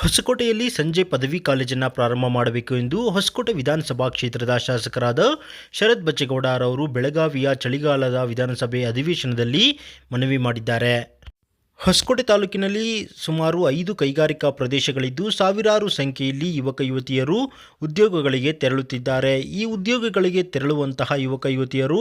ಹೊಸಕೋಟೆಯಲ್ಲಿ ಸಂಜೆ ಪದವಿ ಕಾಲೇಜನ್ನು ಪ್ರಾರಂಭ ಮಾಡಬೇಕು ಎಂದು ಹೊಸಕೋಟೆ ವಿಧಾನಸಭಾ ಕ್ಷೇತ್ರದ ಶಾಸಕರಾದ ಶರತ್ ಬಚ್ಚೇಗೌಡರವರು ಬೆಳಗಾವಿಯ ಚಳಿಗಾಲದ ವಿಧಾನಸಭೆ ಅಧಿವೇಶನದಲ್ಲಿ ಮನವಿ ಮಾಡಿದ್ದಾರೆ. ಹೊಸಕೋಟೆ ತಾಲೂಕಿನಲ್ಲಿ ಸುಮಾರು ಐದು ಕೈಗಾರಿಕಾ ಪ್ರದೇಶಗಳಿದ್ದು ಸಾವಿರಾರು ಸಂಖ್ಯೆಯಲ್ಲಿ ಯುವಕ ಯುವತಿಯರು ಉದ್ಯೋಗಗಳಿಗೆ ತೆರಳುತ್ತಿದ್ದಾರೆ. ಈ ಉದ್ಯೋಗಗಳಿಗೆ ತೆರಳುವಂತಹ ಯುವಕ ಯುವತಿಯರು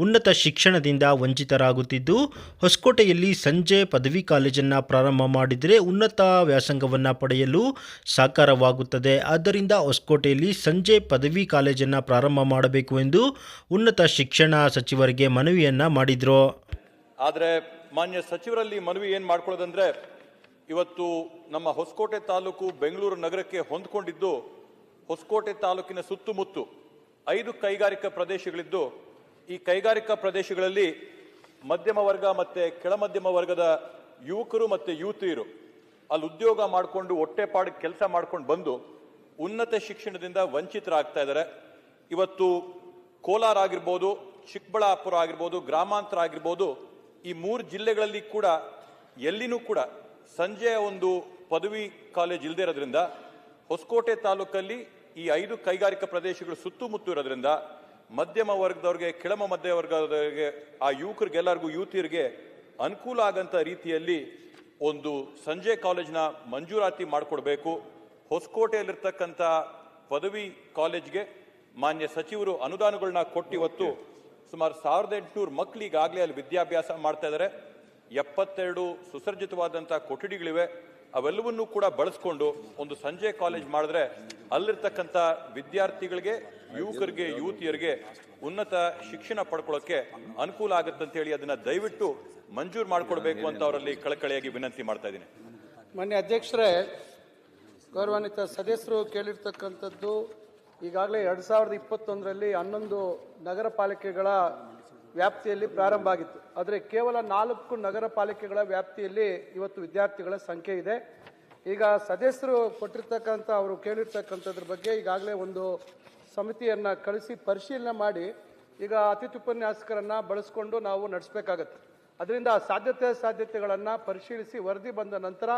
ಉನ್ನತ ಶಿಕ್ಷಣದಿಂದ ವಂಚಿತರಾಗುತ್ತಿದ್ದು, ಹೊಸಕೋಟೆಯಲ್ಲಿ ಸಂಜೆ ಪದವಿ ಕಾಲೇಜನ್ನು ಪ್ರಾರಂಭ ಮಾಡಿದರೆ ಉನ್ನತ ವ್ಯಾಸಂಗವನ್ನು ಪಡೆಯಲು ಸಾಕಾರವಾಗುತ್ತದೆ. ಆದ್ದರಿಂದ ಹೊಸಕೋಟೆಯಲ್ಲಿ ಸಂಜೆ ಪದವಿ ಕಾಲೇಜನ್ನು ಪ್ರಾರಂಭ ಮಾಡಬೇಕು ಎಂದು ಉನ್ನತ ಶಿಕ್ಷಣ ಸಚಿವರಿಗೆ ಮನವಿಯನ್ನು ಮಾಡಿದರು. ಆದರೆ ಮಾನ್ಯ ಸಚಿವರಲ್ಲಿ ಮನವಿ ಏನು ಮಾಡ್ಕೊಳ್ಳೋದಂದ್ರೆ, ಇವತ್ತು ನಮ್ಮ ಹೊಸಕೋಟೆ ತಾಲೂಕು ಬೆಂಗಳೂರು ನಗರಕ್ಕೆ ಹೊಂದ್ಕೊಂಡಿದ್ದು ಹೊಸಕೋಟೆ ತಾಲೂಕಿನ ಸುತ್ತಮುತ್ತು ಐದು ಕೈಗಾರಿಕಾ ಪ್ರದೇಶಗಳಿದ್ದು, ಈ ಕೈಗಾರಿಕಾ ಪ್ರದೇಶಗಳಲ್ಲಿ ಮಧ್ಯಮ ವರ್ಗ ಮತ್ತೆ ಕೆಳಮಧ್ಯಮ ವರ್ಗದ ಯುವಕರು ಮತ್ತೆ ಯುವತಿಯರು ಅಲ್ಲಿ ಉದ್ಯೋಗ ಮಾಡಿಕೊಂಡು ಹೊಟ್ಟೆಪಾಡು ಕೆಲಸ ಮಾಡ್ಕೊಂಡು ಬಂದು ಉನ್ನತ ಶಿಕ್ಷಣದಿಂದ ವಂಚಿತರಾಗ್ತಾ ಇದ್ದಾರೆ. ಇವತ್ತು ಕೋಲಾರ ಆಗಿರ್ಬೋದು, ಚಿಕ್ಕಬಳ್ಳಾಪುರ ಆಗಿರ್ಬೋದು, ಗ್ರಾಮಾಂತರ ಆಗಿರ್ಬೋದು ಈ ಮೂರು ಜಿಲ್ಲೆಗಳಲ್ಲಿ ಕೂಡ, ಎಲ್ಲಿನೂ ಕೂಡ ಸಂಜೆಯ ಒಂದು ಪದವಿ ಕಾಲೇಜ್ ಇಲ್ಲದೆ ಇರೋದ್ರಿಂದ, ಹೊಸಕೋಟೆ ತಾಲೂಕಲ್ಲಿ ಈ ಐದು ಕೈಗಾರಿಕಾ ಪ್ರದೇಶಗಳು ಸುತ್ತಮುತ್ತ ಇರೋದ್ರಿಂದ, ಮಧ್ಯಮ ವರ್ಗದವ್ರಿಗೆ, ಕೆಳಮ ಮಧ್ಯ ವರ್ಗದವರಿಗೆ, ಆ ಯುವಕರಿಗೆಲ್ಲರಿಗೂ ಯುವತಿಯರಿಗೆ ಅನುಕೂಲ ಆಗಂತ ರೀತಿಯಲ್ಲಿ ಒಂದು ಸಂಜೆ ಕಾಲೇಜ್ನ ಮಂಜೂರಾತಿ ಮಾಡಿಕೊಡ್ಬೇಕು. ಹೊಸಕೋಟೆಯಲ್ಲಿರ್ತಕ್ಕಂಥ ಪದವಿ ಕಾಲೇಜ್ಗೆ ಮಾನ್ಯ ಸಚಿವರು ಅನುದಾನಗಳನ್ನ ಕೊಟ್ಟಿವತ್ತು ಸುಮಾರು ಸಾವಿರದ ಎಂಟುನೂರು ಮಕ್ಕಳು ಅಲ್ಲಿ ವಿದ್ಯಾಭ್ಯಾಸ ಮಾಡ್ತಾ ಇದ್ದಾರೆ. ಎಪ್ಪತ್ತೆರಡು ಸುಸರ್ಜಿತವಾದಂಥ ಕೊಠಡಿಗಳಿವೆ. ಅವೆಲ್ಲವನ್ನೂ ಕೂಡ ಬಳಸ್ಕೊಂಡು ಒಂದು ಸಂಜೆ ಕಾಲೇಜ್ ಮಾಡಿದ್ರೆ ಅಲ್ಲಿರ್ತಕ್ಕಂಥ ವಿದ್ಯಾರ್ಥಿಗಳಿಗೆ, ಯುವಕರಿಗೆ, ಯುವತಿಯರಿಗೆ ಉನ್ನತ ಶಿಕ್ಷಣ ಪಡ್ಕೊಳ್ಳೋಕೆ ಅನುಕೂಲ ಆಗುತ್ತೆ ಅಂತ ಹೇಳಿ ಅದನ್ನ ದಯವಿಟ್ಟು ಮಂಜೂರು ಮಾಡಿಕೊಡ್ಬೇಕು ಅಂತ ಅವರಲ್ಲಿ ಕಳಕಳಿಯಾಗಿ ವಿನಂತಿ ಮಾಡ್ತಾ ಇದ್ದೀನಿ. ಮಾನ್ಯ ಅಧ್ಯಕ್ಷರೇ, ಗೌರವಾನ್ವಿತ ಸದಸ್ಯರು ಕೇಳಿರ್ತಕ್ಕಂಥದ್ದು ಈಗಾಗಲೇ ಎರಡು ಸಾವಿರದ ಇಪ್ಪತ್ತೊಂದರಲ್ಲಿ ಹನ್ನೊಂದು ನಗರ ಪಾಲಿಕೆಗಳ ವ್ಯಾಪ್ತಿಯಲ್ಲಿ ಪ್ರಾರಂಭ ಆಗಿತ್ತು. ಆದರೆ ಕೇವಲ ನಾಲ್ಕು ನಗರ ಪಾಲಿಕೆಗಳ ವ್ಯಾಪ್ತಿಯಲ್ಲಿ ಇವತ್ತು ವಿದ್ಯಾರ್ಥಿಗಳ ಸಂಖ್ಯೆ ಇದೆ. ಈಗ ಸದಸ್ಯರು ಕೊಟ್ಟಿರ್ತಕ್ಕಂಥ, ಅವರು ಕೇಳಿರ್ತಕ್ಕಂಥದ್ರ ಬಗ್ಗೆ ಈಗಾಗಲೇ ಒಂದು ಸಮಿತಿಯನ್ನು ಕಳಿಸಿ ಪರಿಶೀಲನೆ ಮಾಡಿ ಈಗ ಅತಿಥಿ ಉಪನ್ಯಾಸಕರನ್ನು ಬಳಸ್ಕೊಂಡು ನಾವು ನಡೆಸಬೇಕಾಗತ್ತೆ. ಅದರಿಂದ ಸಾಧ್ಯತೆ ಸಾಧ್ಯತೆಗಳನ್ನು ಪರಿಶೀಲಿಸಿ ವರದಿ ಬಂದ ನಂತರ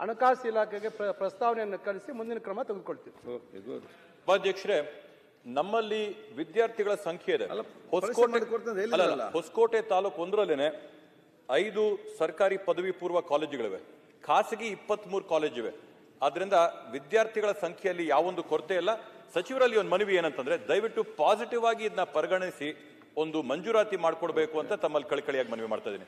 ಹಣಕಾಸು ಇಲಾಖೆಗೆ ಪ್ರ- ಪ್ರಸ್ತಾವನೆಯನ್ನು ಕಳಿಸಿ ಮುಂದಿನ ಕ್ರಮ ತೆಗೆದುಕೊಳ್ತೀವಿ. ಉಪಾಧ್ಯಕ್ಷರೇ ನಮ್ಮಲ್ಲಿ ವಿದ್ಯಾರ್ಥಿಗಳ ಸಂಖ್ಯೆ ಇದೆ. ಹೊಸಕೋಟೆ ಅಲ್ಲ, ಹೊಸಕೋಟೆ ತಾಲೂಕು ಒಂದರಲ್ಲೇನೆ ಐದು ಸರ್ಕಾರಿ ಪದವಿ ಪೂರ್ವ ಕಾಲೇಜುಗಳಿವೆ. ಖಾಸಗಿ ಇಪ್ಪತ್ಮೂರು ಕಾಲೇಜ್ ಇವೆ ಆದ್ರಿಂದ ವಿದ್ಯಾರ್ಥಿಗಳ ಸಂಖ್ಯೆಯಲ್ಲಿ ಯಾವೊಂದು ಕೊರತೆ ಇಲ್ಲ. ಸಚಿವರಲ್ಲಿ ಒಂದು ಮನವಿ ಏನಂತಂದ್ರೆ ದಯವಿಟ್ಟು ಪಾಸಿಟಿವ್ ಆಗಿ ಇದನ್ನ ಪರಿಗಣಿಸಿ ಒಂದು ಮಂಜೂರಾತಿ ಮಾಡಿಕೊಡ್ಬೇಕು ಅಂತ ತಮ್ಮಲ್ಲಿ ಕಳಕಳಿಯಾಗಿ ಮನವಿ ಮಾಡ್ತಾ ಇದ್ದೀನಿ.